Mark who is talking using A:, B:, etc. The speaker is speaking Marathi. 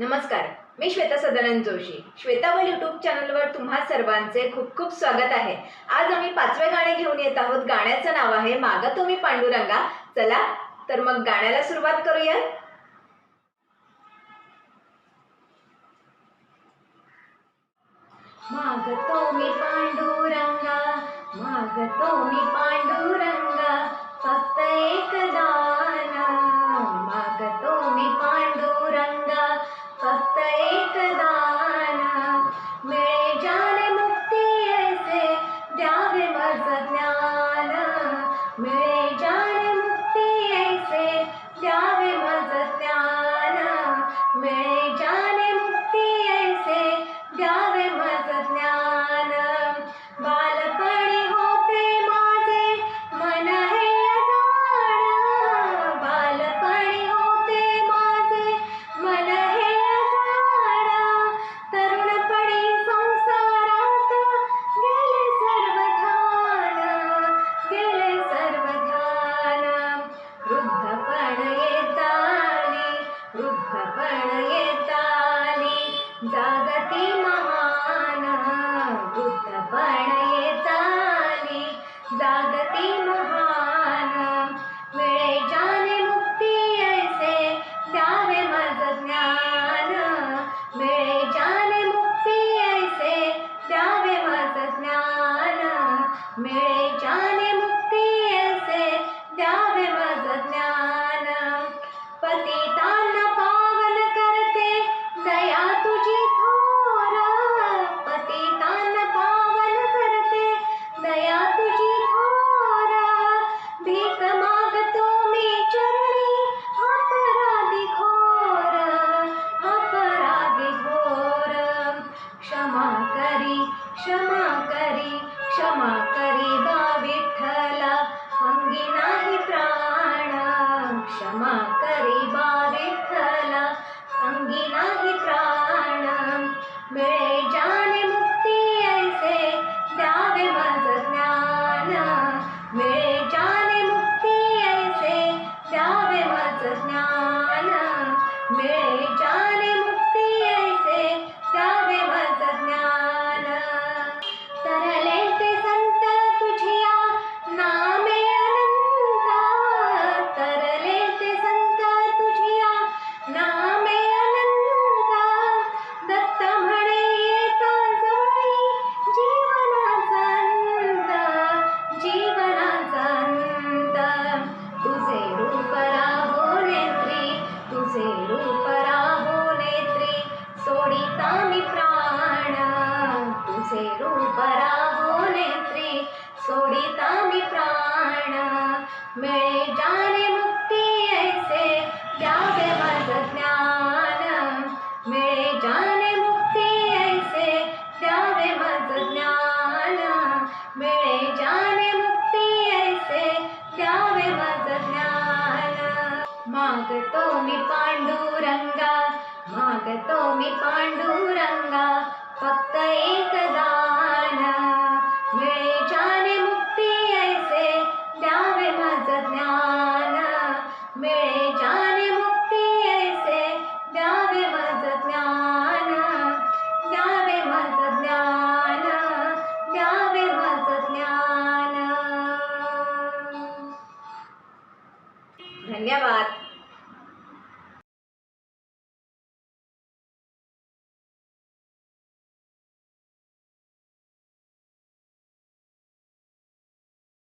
A: नमस्कार मी श्वेता सदानंद जोशी. श्वेतावल यूट्यूब चॅनलवर तुम्हा सर्वांचे खूप खूप स्वागत आहे. आज आम्ही पाचवे गाणे घेऊन येत आहोत. गाण्याचं नाव आहे माग तुम्ही पांडुरंगा. चला तर मग गाण्याला सुरुवात करूया. मागतो मी पांडुरंगा मागतो मी पांडुरंगा. मिळे जाणे मुक्ती ऐसे द्यावे मज ज्ञान। पतितांना पावन करते, दया तुझी थोर। पतितांना पावन करते, दया तुझी थोर। भीक मागतो मी चरणी, अपराधी घोर। अपराधी घोर। क्षमा करी क्षमा करी। क्षमा करी बा विठ्ठला अंगी नाही प्राण मिळे जाने मुक्ती ऐसे द्यावे माझ ज्ञान मिळे जाने मुक्ती ऐसे द्यावे माझ ज्ञान मिळे जाने मिळे जाने मुक्ती ऐसे द्यावे मज ज्ञान. मागतो मी पांडुरंगा मागतो मी पांडुरंगा धन्यवाद.